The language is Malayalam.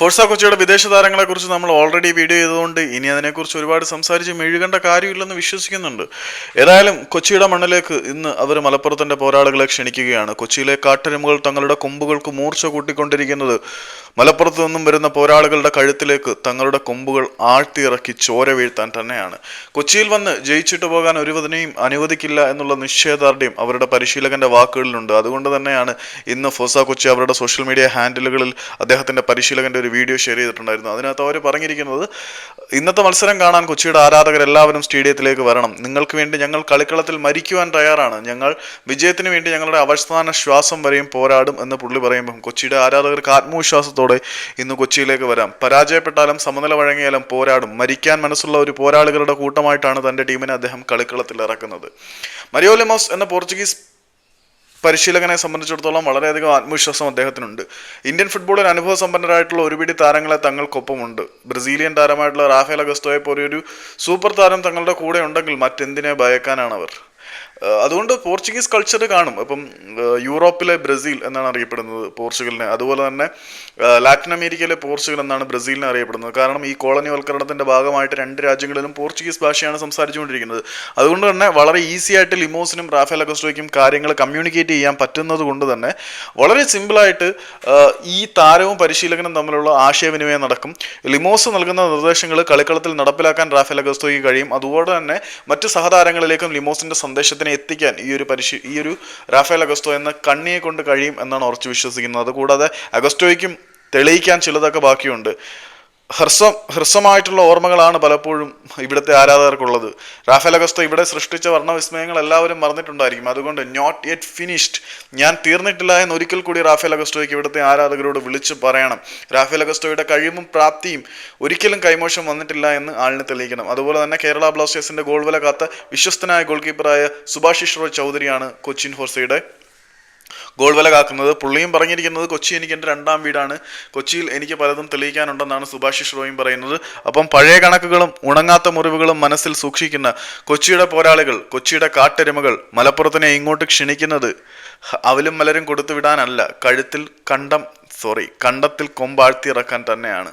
ഫോർസ കൊച്ചിയുടെ വിദേശ താരങ്ങളെ കുറിച്ച് നമ്മൾ ഓൾറെഡി വീഡിയോ ചെയ്തുകൊണ്ട് ഇനി അതിനെക്കുറിച്ച് ഒരുപാട് സംസാരിച്ച് മെഴുകേണ്ട കാര്യമില്ലെന്ന് വിശ്വസിക്കുന്നുണ്ട്. ഏതായാലും കൊച്ചിയുടെ മണ്ണിലേക്ക് ഇന്ന് അവർ മലപ്പുറത്തിന്റെ പോരാളികളെ ക്ഷണിക്കുകയാണ്. കൊച്ചിയിലെ കാട്ടരുമുകൾ തങ്ങളുടെ കൊമ്പുകൾക്ക് മൂർച്ച കൂട്ടിക്കൊണ്ടിരിക്കുന്നത് മലപ്പുറത്ത് നിന്നും വരുന്ന പോരാളികളുടെ കഴുത്തിലേക്ക് തങ്ങളുടെ കൊമ്പുകൾ ആഴ്ത്തിയിറക്കി ചോര വീഴ്ത്താൻ തന്നെയാണ്. കൊച്ചിയിൽ വന്ന് ജയിച്ചിട്ട് പോകാൻ ഒരുവതിനെയും അനുവദിക്കില്ല എന്നുള്ള നിശ്ചയദാർഢ്യം അവരുടെ പരിശീലകന്റെ വാക്കുകളിലുണ്ട്. അതുകൊണ്ട് തന്നെയാണ് ഇന്ന് ഫോസ കൊച്ചി അവരുടെ സോഷ്യൽ മീഡിയ ഹാൻഡിലുകളിൽ അദ്ദേഹത്തിന്റെ പരിശീലകന്റെ ഒരു വീഡിയോ ഷെയർ ചെയ്തിട്ടുണ്ടായിരുന്നു. അതിനകത്ത് അവർ പറഞ്ഞിരിക്കുന്നത് ഇന്നത്തെ മത്സരം കാണാൻ കൊച്ചിയുടെ ആരാധകർ എല്ലാവരും സ്റ്റേഡിയത്തിലേക്ക് വരണം. നിങ്ങൾക്ക് വേണ്ടി ഞങ്ങൾ കളിക്കളത്തിൽ മരിക്കുവാൻ തയ്യാറാണ്. ഞങ്ങൾ വിജയത്തിന് വേണ്ടി ഞങ്ങളുടെ അവസാന ശ്വാസം വരെയും പോരാടും എന്ന് പുള്ളി പറയുമ്പം കൊച്ചിയുടെ ആരാധകർക്ക് ആത്മവിശ്വാസത്തോടെ ഇന്ന് കൊച്ചിയിലേക്ക് വരാം. പരാജയപ്പെട്ടാലും സമനില വഴങ്ങിയാലും പോരാടും. മരിക്കാൻ മനസ്സുള്ള ഒരു പോരാളികളുടെ കൂട്ടമായിട്ടാണ് തന്റെ ടീമിനെ അദ്ദേഹം കളിക്കളത്തിൽ ഇറക്കുന്നത്. മരിയോലിമോസ് എന്ന പോർച്ചുഗീസ് പരിശീലകനെ സംബന്ധിച്ചിടത്തോളം വളരെയധികം ആത്മവിശ്വാസം അദ്ദേഹത്തിനുണ്ട്. ഇന്ത്യൻ ഫുട്ബോളിൽ അനുഭവ സമ്പന്നരായിട്ടുള്ള ഒരുപിടി താരങ്ങളെ തങ്ങൾക്കൊപ്പമുണ്ട്. ബ്രസീലിയൻ താരമായിട്ടുള്ള റാഫേൽ അഗസ്റ്റോയെ പോലെ ഒരു സൂപ്പർ താരം തങ്ങളുടെ കൂടെ ഉണ്ടെങ്കിൽ മറ്റെന്തിനെ ഭയക്കാനാണ് അവർ അതുകൊണ്ട് പോർച്ചുഗീസ് കൾച്ചർ കാണും. അപ്പം യൂറോപ്പിലെ ബ്രസീൽ എന്നാണ് അറിയപ്പെടുന്നത് പോർച്ചുഗലിനെ. അതുപോലെ തന്നെ ലാറ്റിൻ അമേരിക്കയിലെ പോർച്ചുഗൽ എന്നാണ് ബ്രസീലിനെ അറിയപ്പെടുന്നത്. കാരണം ഈ കോളനിവൽക്കരണത്തിന്റെ ഭാഗമായിട്ട് രണ്ട് രാജ്യങ്ങളിലും പോർച്ചുഗീസ് ഭാഷയാണ് സംസാരിച്ചുകൊണ്ടിരിക്കുന്നത്. അതുകൊണ്ട് തന്നെ വളരെ ഈസി ആയിട്ട് ലിമോസിനും റാഫേൽ അഗസ്റ്റോയ്ക്കും കാര്യങ്ങൾ കമ്മ്യൂണിക്കേറ്റ് ചെയ്യാൻ പറ്റുന്നത് കൊണ്ട് തന്നെ വളരെ സിമ്പിളായിട്ട് ഈ താരവും പരിശീലകനും തമ്മിലുള്ള ആശയവിനിമയം നടക്കും. ലിമോസ് നൽകുന്ന നിർദ്ദേശങ്ങൾ കളിക്കളത്തിൽ നടപ്പിലാക്കാൻ റാഫേൽ അഗസ്റ്റോയ്ക്ക് കഴിയും. അതുപോലെ തന്നെ മറ്റ് സഹതാരങ്ങളിലേക്കും ലിമോസിന്റെ സന്ദേശത്തിനെ എത്തിക്കാൻ ഈ ഒരു പരിശീ ഈ ഒരു റാഫേൽ അഗസ്റ്റോ എന്ന കണ്ണിയെ കൊണ്ട് കഴിയും എന്നാണ് ഉറച്ചു വിശ്വസിക്കുന്നത്. അതുകൂടാതെ അഗസ്റ്റോയ്ക്കും തെളിയിക്കാൻ ചിലതൊക്കെ ബാക്കിയുണ്ട്. ഹ്രസ്വം ഹ്രസ്വമായിട്ടുള്ള ഓർമ്മകളാണ് പലപ്പോഴും ഇവിടുത്തെ ആരാധകർക്കുള്ളത്. റാഫേൽ അഗസ്റ്റോ ഇവിടെ സൃഷ്ടിച്ച വർണവിസ്മയങ്ങൾ എല്ലാവരും മറന്നിട്ടുണ്ടായിരിക്കും. അതുകൊണ്ട് നോട്ട് യെറ്റ് ഫിനിഷ്ഡ് ഞാൻ തീർന്നിട്ടില്ല എന്ന് ഒരിക്കൽ കൂടി റാഫേൽ അഗസ്റ്റോയ്ക്ക് ഇവിടുത്തെ ആരാധകരോട് വിളിച്ചു പറയണം. റാഫേൽ അഗസ്റ്റോയുടെ കഴിവും പ്രാപ്തിയും ഒരിക്കലും കൈമോശം വന്നിട്ടില്ല എന്ന് ആളിന് തെളിയിക്കണം. അതുപോലെ തന്നെ കേരള ബ്ലാസ്റ്റേഴ്സിന്റെ ഗോൾ വില കാത്ത വിശ്വസ്തനായ ഗോൾ കീപ്പറായ സുഭാഷിഷ് റോയ് ചൗധരിയാണ് കൊച്ചിൻ ഫോർസയുടെ ഗോൾ വില കാക്കുന്നത്. പുള്ളിയും പറഞ്ഞിരിക്കുന്നത് കൊച്ചി എനിക്ക് എന്റെ രണ്ടാം വീടാണ്. കൊച്ചിയിൽ എനിക്ക് പലതും തെളിയിക്കാനുണ്ടെന്നാണ് സുഭാഷിഷ് റോയും പറയുന്നത്. അപ്പം പഴയ കണക്കുകളും ഉണങ്ങാത്ത മുറിവുകളും മനസ്സിൽ സൂക്ഷിക്കുന്ന കൊച്ചിയുടെ പോരാളികൾ കൊച്ചിയുടെ കാട്ടെരുമകൾ മലപ്പുറത്തിനെ ഇങ്ങോട്ട് ക്ഷണിക്കുന്നത് അവലും മലരും കൊടുത്തു വിടാനല്ല കഴുത്തിൽ കണ്ടം സോറി കണ്ടത്തിൽ കൊമ്പാഴ്ത്തിയിറക്കാൻ തന്നെയാണ്.